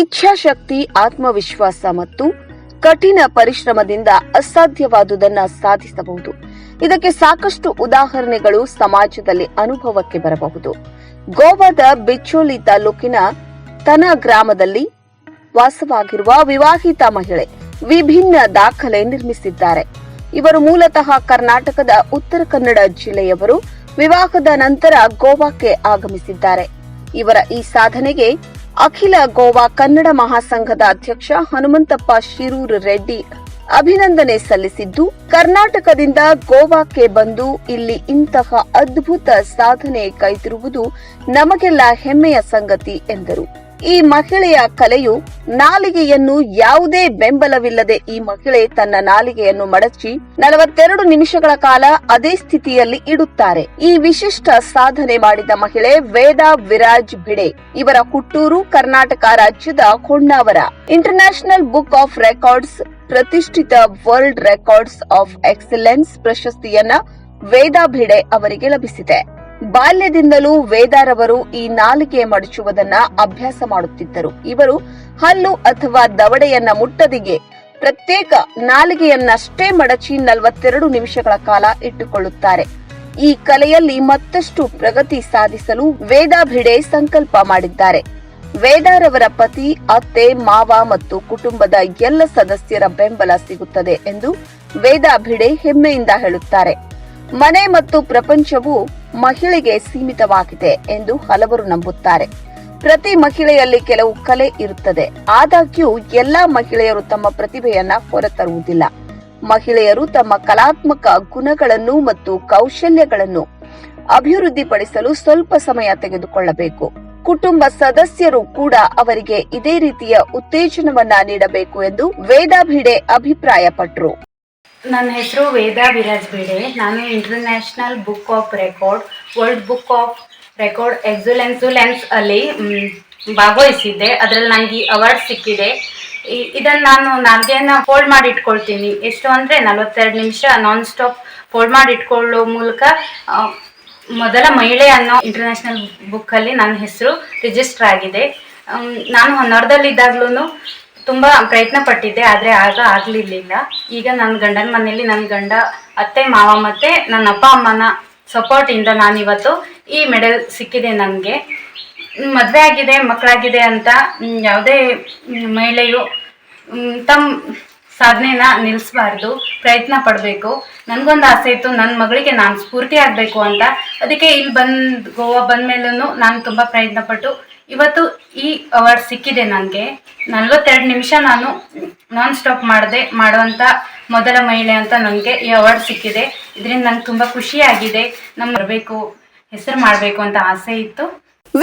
ಇಚ್ಛಾಶಕ್ತಿ, ಆತ್ಮವಿಶ್ವಾಸ ಮತ್ತು ಕಠಿಣ ಪರಿಶ್ರಮದಿಂದ ಅಸಾಧ್ಯವಾದುದನ್ನ ಸಾಧಿಸಬಹುದು. ಇದಕ್ಕೆ ಸಾಕಷ್ಟು ಉದಾಹರಣೆಗಳು ಸಮಾಜದಲ್ಲಿ ಅನುಭವಕ್ಕೆ ಬರಬಹುದು. ಗೋವಾದ ಬಿಚ್ಚೋಲಿ ತಾಲೂಕಿನ ತನ ಗ್ರಾಮದಲ್ಲಿ ವಾಸವಾಗಿರುವ ವಿವಾಹಿತ ಮಹಿಳೆ ವಿಭಿನ್ನ ದಾಖಲೆ ನಿರ್ಮಿಸಿದ್ದಾರೆ. ಇವರು ಮೂಲತಃ ಕರ್ನಾಟಕದ ಉತ್ತರ ಕನ್ನಡ ಜಿಲ್ಲೆಯವರು. ವಿವಾಹದ ನಂತರ ಗೋವಾಕ್ಕೆ ಆಗಮಿಸಿದ್ದಾರೆ. ಇವರ ಈ ಸಾಧನೆಗೆ ಅಖಿಲ ಗೋವಾ ಕನ್ನಡ ಮಹಾಸಂಘದ ಅಧ್ಯಕ್ಷ ಹನುಮಂತಪ್ಪ ಶಿರೂರ್ ರೆಡ್ಡಿ ಅಭಿನಂದನೆ ಸಲ್ಲಿಸಿದ್ದು, ಕರ್ನಾಟಕದಿಂದ ಗೋವಾಕ್ಕೆ ಬಂದು ಇಲ್ಲಿ ಇಂತಹ ಅದ್ಭುತ ಸಾಧನೆ ಕೈತಿರುವುದು ನಮಗೆಲ್ಲ ಹೆಮ್ಮೆಯ ಸಂಗತಿ ಎಂದರು. ಈ ಮಹಿಳೆಯ ಕಲೆಯು ನಾಲಿಗೆಯನ್ನು ಯಾವುದೇ ಬೆಂಬಲವಿಲ್ಲದೆ ಈ ಮಹಿಳೆ ತನ್ನ ನಾಲಿಗೆಯನ್ನು ಮಡಚಿ ನಲವತ್ತೆರಡು ನಿಮಿಷಗಳ ಕಾಲ ಅದೇ ಸ್ಥಿತಿಯಲ್ಲಿ ಇಡುತ್ತಾರೆ. ಈ ವಿಶಿಷ್ಟ ಸಾಧನೆ ಮಾಡಿದ ಮಹಿಳೆ ವೇದಾ ವಿರಾಜ್ ಭಿಡೆ ಇವರ ಹುಟ್ಟೂರು ಕರ್ನಾಟಕ ರಾಜ್ಯದ Honnavar. International book of records ಪ್ರತಿಷ್ಠಿತ ವರ್ಲ್ಡ್ ರೆಕಾರ್ಡ್ಸ್ ಆಫ್ ಎಕ್ಸಲೆನ್ಸ್ ಪ್ರಶಸ್ತಿಯನ್ನ ವೇದಾ ಭಿಡೆ ಅವರಿಗೆ ಲಭಿಸಿದೆ. ಬಾಲ್ಯದಿಂದಲೂ ವೇದಾರವರು ಈ ನಾಲಿಗೆ ಮಡಚುವುದನ್ನ ಅಭ್ಯಾಸ ಮಾಡುತ್ತಿದ್ದರು. ಇವರು ಹಲ್ಲು ಅಥವಾ ದವಡೆಯನ್ನ ಮುಟ್ಟದಿಗೆ ಪ್ರತ್ಯೇಕ ನಾಲಿಗೆಯನ್ನಷ್ಟೇ ಮಡಚಿ ನಲವತ್ತೆರಡು ನಿಮಿಷಗಳ ಕಾಲ ಇಟ್ಟುಕೊಳ್ಳುತ್ತಾರೆ. ಈ ಕಲೆಯಲ್ಲಿ ಮತ್ತಷ್ಟು ಪ್ರಗತಿ ಸಾಧಿಸಲು ವೇದಾ ಭಿಡೆ ಸಂಕಲ್ಪ ಮಾಡಿದ್ದಾರೆ. ವೇದಾರವರ ಪತಿ, ಅತ್ತೆ, ಮಾವ ಮತ್ತು ಕುಟುಂಬದ ಎಲ್ಲ ಸದಸ್ಯರ ಬೆಂಬಲ ಸಿಗುತ್ತದೆ ಎಂದು ವೇದಾ ಭಿಡೆ ಹೆಮ್ಮೆಯಿಂದ ಹೇಳುತ್ತಾರೆ. ಮನೆ ಮತ್ತು ಪ್ರಪಂಚವು ಮಹಿಳೆಗೆ ಸೀಮಿತವಾಗಿದೆ ಎಂದು ಹಲವರು ನಂಬುತ್ತಾರೆ. ಪ್ರತಿ ಮಹಿಳೆಯಲ್ಲಿ ಕೆಲವು ಕಲೆ ಇರುತ್ತದೆ. ಆದಾಗ್ಯೂ, ಎಲ್ಲಾ ಮಹಿಳೆಯರು ತಮ್ಮ ಪ್ರತಿಭೆಯನ್ನ ಹೊರತರುವುದಿಲ್ಲ. ಮಹಿಳೆಯರು ತಮ್ಮ ಕಲಾತ್ಮಕ ಗುಣಗಳನ್ನು ಮತ್ತು ಕೌಶಲ್ಯಗಳನ್ನು ಅಭಿವೃದ್ಧಿಪಡಿಸಲು ಸ್ವಲ್ಪ ಸಮಯ ತೆಗೆದುಕೊಳ್ಳಬೇಕು. ಕುಟುಂಬ ಸದಸ್ಯರು ಕೂಡ ಅವರಿಗೆ ಇದೇ ರೀತಿಯ ಉತ್ತೇಜನವನ್ನ ನೀಡಬೇಕು ಎಂದು ವೇದಾಭಿಡೆ ಅಭಿಪ್ರಾಯಪಟ್ಟರು ನನ್ನ ಹೆಸರು ವೇದಾ ವಿರಾಜ್ ಬೇಡೆ ನಾನು international book of record world book of record excellence ಅಲ್ಲಿ ಭಾಗವಹಿಸಿದ್ದೆ. ಅದರಲ್ಲಿ ನನಗೆ ಈ ಅವಾರ್ಡ್ ಸಿಕ್ಕಿದೆ. ಇದನ್ನು ನಾನು ನಾಲ್ಗೆನ ಫೋಲ್ಡ್ ಮಾಡಿ ಇಟ್ಕೊಳ್ತೀನಿ ಎಷ್ಟು ಅಂದರೆ ನಲವತ್ತೆರಡು ನಿಮಿಷ ನಾನ್ ಸ್ಟಾಪ್ ಫೋಲ್ಡ್ ಮಾಡಿ ಇಟ್ಕೊಳ್ಳೋ ಮೂಲಕ ಮೊದಲ ಮಹಿಳೆ ಅನ್ನೋ ಇಂಟರ್ನ್ಯಾಷನಲ್ ಬುಕ್ಕಲ್ಲಿ ನನ್ನ ಹೆಸರು ರಿಜಿಸ್ಟರ್ ಆಗಿದೆ. ನಾನು ಹೊನ್ನಾವರದಲ್ಲಿದ್ದಾಗ್ಲೂ ತುಂಬ ಪ್ರಯತ್ನ ಪಟ್ಟಿದ್ದೆ, ಆದ್ರೆ ಆಗ ಆಗ್ಲಿರ್ಲಿಲ್ಲ. ಈಗ ನನ್ನ ಗಂಡನ ಮನೆಯಲ್ಲಿ ನನ್ನ ಗಂಡ, ಅತ್ತೆ, ಮಾವ ಮತ್ತೆ ನನ್ನ ಅಪ್ಪ, ಅಮ್ಮನ ಸಪೋರ್ಟ್ ಇಂದ ನಾನಿವತ್ತು ಈ ಮೆಡಲ್ ಸಿಕ್ಕಿದೆ ನನಗೆ. ಮದುವೆ ಆಗಿದೆ ಮಕ್ಕಳಾಗಿದೆ ಅಂತ ಯಾವುದೇ ಮಹಿಳೆಯು ತಮ್ಮ ಸಾಧನೆನ ನಿಲ್ಲಿಸಬಾರ್ದು ಪ್ರಯತ್ನ ಪಡಬೇಕು. ನನಗೊಂದು ಆಸೆ ಇತ್ತು ನನ್ನ ಮಗಳಿಗೆ ನಾನು ಸ್ಫೂರ್ತಿ ಆಗಬೇಕು ಅಂತ. ಅದಕ್ಕೆ ಇಲ್ಲಿ ಬಂದು, ಗೋವಾ ಬಂದ ಮೇಲೂ ನಾನು ತುಂಬ ಪ್ರಯತ್ನ ಪಟ್ಟು, ಇವತ್ತು ಈ ಅವಾರ್ಡ್ ಸಿಕ್ಕಿದೆ ನನಗೆ. ನಲ್ವತ್ತೆರಡು ನಿಮಿಷ ನಾನು ನಾನ್ ಸ್ಟಾಪ್ ಮಾಡದೆ ಮಾಡುವಂಥ ಮೊದಲ ಮಹಿಳೆ ಅಂತ ನನಗೆ ಈ ಅವಾರ್ಡ್ ಸಿಕ್ಕಿದೆ. ಇದರಿಂದ ನಂಗೆ ತುಂಬ ಖುಷಿಯಾಗಿದೆ. ನಮ್ಮ ಬರಬೇಕು, ಹೆಸರು ಮಾಡಬೇಕು ಅಂತ ಆಸೆ ಇತ್ತು.